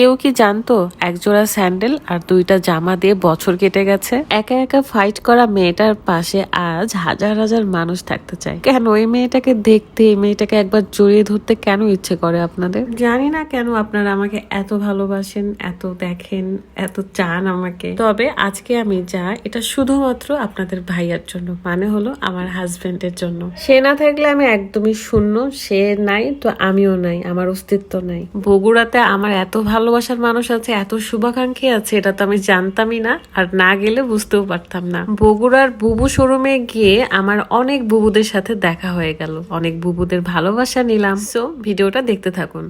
কেউ কি জানতো একজোড়া স্যান্ডেল আর দুইটা জামা দিয়ে বছর কেটে গেছে? একা একা ফাইট করা মেয়েটার পাশে আজ হাজার হাজার মানুষ থাকতে চায়। কেন ওই মেয়েটাকে দেখতে, এই মেয়েটাকে একবার জড়িয়ে ধরতে কেন ইচ্ছে করে আপনাদের? জানি না কেন আপনারা আমাকে এত ভালোবাসেন, এত দেখেন, এত চান আমাকে। তবে আজকে আমি যা, এটা শুধুমাত্র আপনাদের ভাইয়ার জন্য মানে হলো আমার হাজবেন্ডের জন্য। সে না থাকলে আমি একদমই শূন্য, সে নাই তো আমিও নাই, আমার অস্তিত্ব নাই। বগুড়াতে আমার এত ভালোবাসার মানুষ আছে, এত শুভাকাঙ্ক্ষী আছে, এটা তো আমি জানতামই না, আর না গেলে বুঝতেও পারতাম না। বগুড়ার বুবু শোরুমে গিয়ে আমার অনেক বুবুদের সাথে দেখা হয়ে গেল। অনেক বুবুদের ভালোবাসা নিলাম। সো ভিডিওটা দেখতে থাকুন।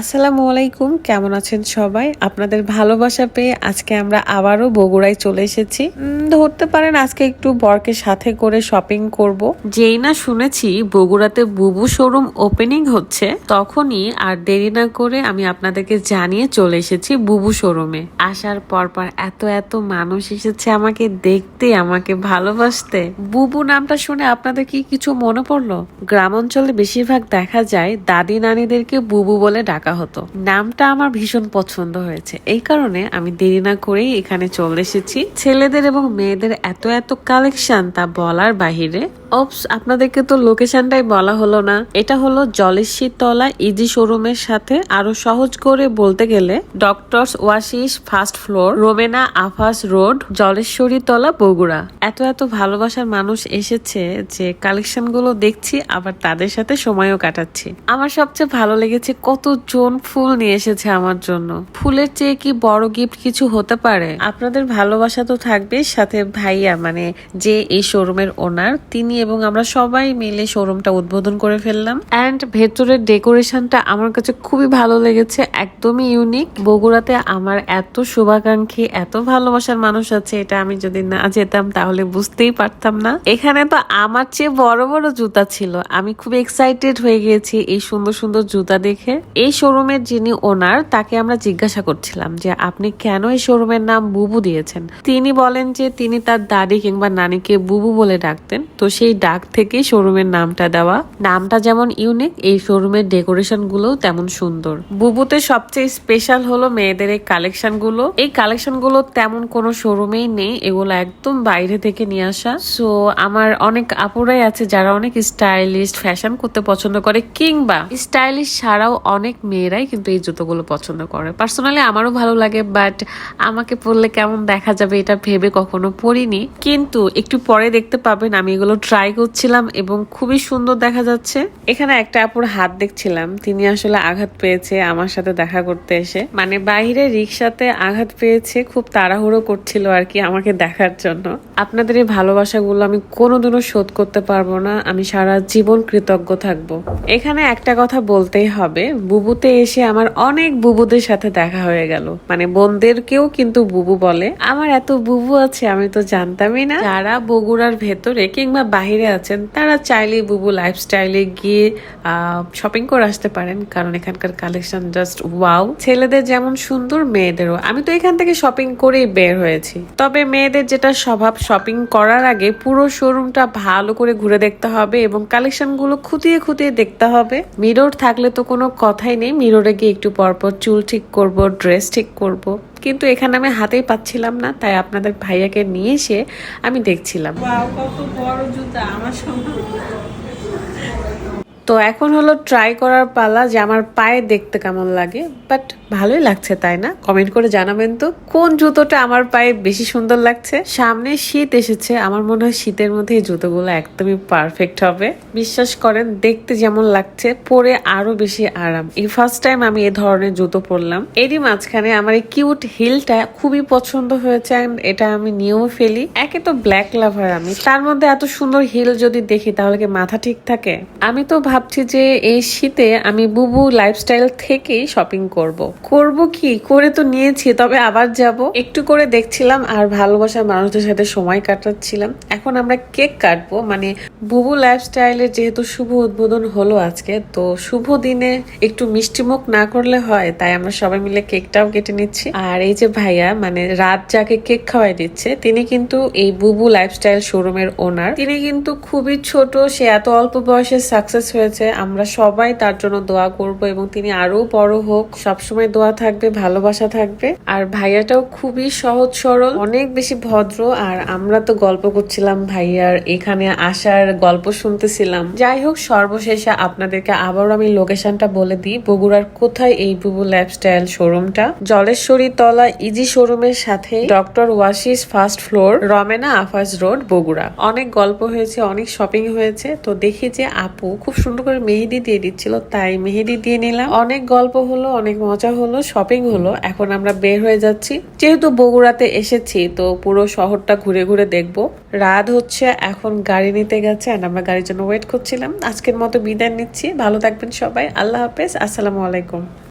আসসালামু আলাইকুম, কেমন আছেন সবাই? আপনাদের ভালোবাসা পেয়ে আজকে আমরা আবারও বগুড়ায় চলে এসেছি। ধরতে পারেন আজকে একটু বরকে সাথে করে শপিং করব। যেই না শুনেছি বগুড়াতে বুবু শোরুম ওপেনিং হচ্ছে, তখনই আর দেরি না করে আমি আপনাদেরকে জানিয়ে চলে এসেছি বুবু শোরুমে আসার পর পর এত এত মানুষ এসেছে আমাকে দেখতে, আমাকে ভালোবাসতে। বুবু নামটা শুনে আপনাদের কি কিছু মনে পড়ল? গ্রাম অঞ্চলে বেশিরভাগ দেখা যায় দাদি নানিদেরকে বুবু বলে ডাকা হতো। নামটা আমার ভীষণ পছন্দ হয়েছে। এই কারণে আমি দেরি না করেই এখানে চলে এসেছি। ছেলেদের এবং মেয়েদের এত এত কালেকশন তা বলার বাহিরে অপস আপনাদেরকে তো লোকেশনটাই বলা হলো না। এটা হলো জলেশ্বরী তলা ইজি শোরুমের সাথে। আরও সহজ করে বলতে গেলে, doctors ওয়াশিস first floor, Romena Afaz road, Jaleshwaritala Bogura. এত এত ভালোবাসার মানুষ এসেছে যে কালেকশনগুলো দেখছি, আবার তাদের সাথে সময়ও কাটাচ্ছি। আমার সবচেয়ে ভালো লেগেছে কতজন ফুল নিয়ে এসেছে আমার জন্য। ফুলের চেয়ে কি বড় গিফট কিছু হতে পারে? আপনাদের ভালোবাসা তো থাকবে সাথে ভাইয়া মানে যে এই শোরুমের ওনার তিনি এবং আমরা সবাই মিলে শোরুমটা উদ্বোধন করে ফেললাম। অ্যান্ড ভেতরের ডেকোরেশনটা আমার কাছে খুবই ভালো লেগেছে, একদমই ইউনিক বগুড়াতে আমার এত শুভাকাঙ্ক্ষী, এত ভালোবাসার মানুষ আছে, এটা আমি যদি না যেতাম তাহলে বুঝতেই পারতাম না। এখানে তো আমার চেয়ে বড় বড় জুতা ছিল। আমি খুব এক্সাইটেড হয়ে গিয়েছি এই সুন্দর সুন্দর জুতা দেখে। এই শোরুমের যিনি ওনার, তাকে আমরা জিজ্ঞাসা করছিলাম যে, আপনি কেন এই শোরুমের নাম বুবু দিয়েছেন? তিনি বলেন যে, তিনি তার দাদি কিংবা নানিকে বুবু বলে ডাকতেন। তো সেই ডাক থেকে শোরুমের নামটা দেওয়া। নামটা যেমন ইউনিক এই শোরুমের ডেকোরেশন গুলোও তেমন সুন্দর। বুবুতে সবচেয়ে স্পেশাল হলো মেয়েদের এই কালেকশনগুলো এই কালেকশনগুলো তেমন কোনো শোরুমেই নেই, এগুলো একদম বাইরে থেকে নিয়ে আসা। সো আমার অনেক আপুরাই আছে যারা অনেক স্টাইলিশ ফ্যাশন করতে পছন্দ করে, কিংবা স্টাইলিশ ছাড়াও অনেক মেয়েরাই কিন্তু এই জুতোগুলো পছন্দ করে। পার্সোনালি আমারও ভালো লাগে বাট আমাকে পরলে কেমন দেখা যাবে এটা ভেবে কখনো পরিনি। কিন্তু একটু পরে দেখতে পাবেন, আমি এগুলো ট্রাই করছিলাম এবং খুবই সুন্দর দেখা যাচ্ছে। এখানে একটা আপুর হাত দেখছিলাম, তিনি আসলে আঘাত পেয়েছে আমার সাথে দেখা করতে এসে। মানে বাইরে রিক্সাতে আঘাত পেয়েছে, খুব তাড়াহুড়ো করছিল আর কি আমাকে দেখার জন্য। আপনাদের এই ভালোবাসাগুলো আমি কোনোদিনও শোধ করতে পারব না, আমি সারা জীবন কৃতজ্ঞ থাকব। এখানে একটা কথা বলতেই হবে বুবুতে এসে আমার অনেক বুবুদের সাথে দেখা হয়ে গেল। মানে বোনদেরকেও কিন্তু বুবু বলে। আমার এত বুবু আছে, আমি তো জানতামই না। যারা বগুড়ার ভেতরে কিংবা বাহিরে আছেন, তারা চাইলেই বুবু লাইফস্টাইলে গিয়ে শপিং করে আসতে পারেন। কারণ এখানকার কালেকশন জাস্ট ওয়াও ছেলেদের যেমন সুন্দর, মেয়েদেরও। আমি তো এখান থেকে শপিং করেই বের হয়েছি। তবে মেয়েদের যেটা স্বভাব শপিং করার আগে পুরো শোরুমটা ভালো করে ঘুরে দেখতে হবে এবং কালেকশনগুলো খুঁটিয়ে খুঁটিয়ে দেখতে হবে। মিরর থাকলে তো কোনো কথাই নেই মিররে গিয়ে একটু পরপর চুল ঠিক করব ড্রেস ঠিক করব, কিন্তু এখানে আমি হাতেই পাচ্ছিলাম না, তাই আপনাদের ভাইয়াকে নিয়ে এসে আমি দেখছিলাম। কত বড় জুতা, আমার তো এখন হলো ট্রাই করার পালা যে আমার পায়ে দেখতে কেমন লাগে বাট ভালোই লাগছে তাই না? কমেন্ট করে জানাবেন তো, কোন জুতোটা আমার পায়ে বেশি সুন্দর লাগছে? সামনে শীত এসেছে, আমার মনে হয় শীতের মধ্যে এই জুতোগুলো একদমই পারফেক্ট হবে। বিশ্বাস করেন, দেখতে যেমন লাগছে, পরে আরও বেশি আরাম। এই ফার্স্ট টাইম আমি এ ধরনের জুতো পরলাম। এরই মাঝখানে আমার এই কিউট হিলটা খুবই পছন্দ হয়েছে and এটা আমি নিয়েও ফেলি। একে তো ব্ল্যাক লাভার আমি। তার মধ্যে এত সুন্দর হিল যদি দেখি, তাহলে কি মাথা ঠিক থাকে? আমি তো ভাবছি যে এই শীতে আমি বুবু লাইফস্টাইল থেকেই শপিং করব। করব কি? করে তো নিয়েছি, তবে আবার যাব। একটু করে দেখছিলাম আর ভালোবাসার মানুষদের সাথে সময় কাটাচ্ছিলাম। এখন আমরা কেক কাটবো। মানে বুবু লাইফস্টাইলের যেহেতু শুভ উদ্বোধন হলো আজকে, তো শুভ দিনে একটু মিষ্টিমুখ না করলে হয়, তাই আমরা সবাই মিলে কেকটাও কেটে নিচ্ছি। আর এই যে ভাইয়া মানে রাত যাকে কেক খাওয়াই দিচ্ছে, তিনি কিন্তু এই বুবু লাইফস্টাইল শোরুমের ওনার তিনি কিন্তু খুবই ছোট, সে এত অল্প বয়সে সাকসেস হয়েছে আমরা সবাই তার জন্য দোয়া করব এবং তিনি আরও বড় হোক। সবসময় দোয়া থাকবে, ভালোবাসা থাকবে। আর ভাইয়াটাও খুবই সহজ সরল, অনেক বেশি ভদ্র। আর আমরা তো গল্প করছিলাম ভাইয়ার এখানে আসার গল্প শুনতেছিলাম। যাই হোক, সর্বশেষে আপনাদেরকে আবারও আমি লোকেশনটা বলে দিই। বগুড়ার কোথায় এই বুবু লাইফস্টাইল শোরুমটা জলেশ্বরী তলা ইজি শোরুমের সাথে doctor ওয়াশিস first floor Romena Afaz road Bogura. অনেক গল্প হয়েছে, অনেক শপিং হয়েছে। তো দেখি যে আপু খুব সুন্দর করে মেহেদি দিয়ে দিচ্ছিল, তাই মেহেদি দিয়ে নিলাম। অনেক গল্প হলো, অনেক মজা হলো শপিং হলো, এখন আমরা বের হয়ে যাচ্ছি। যেহেতু বগুড়াতে এসেছি, তো পুরো শহরটা ঘুরে ঘুরে দেখব। রাত হচ্ছে, এখন গাড়ি নিতে গেছে আর আমরা গাড়ির জন্য ওয়েট করছিলাম। আজকের মতো বিদায় নিচ্ছি, ভালো থাকবেন সবাই, আল্লাহ হাফেজ, আসসালামু আলাইকুম।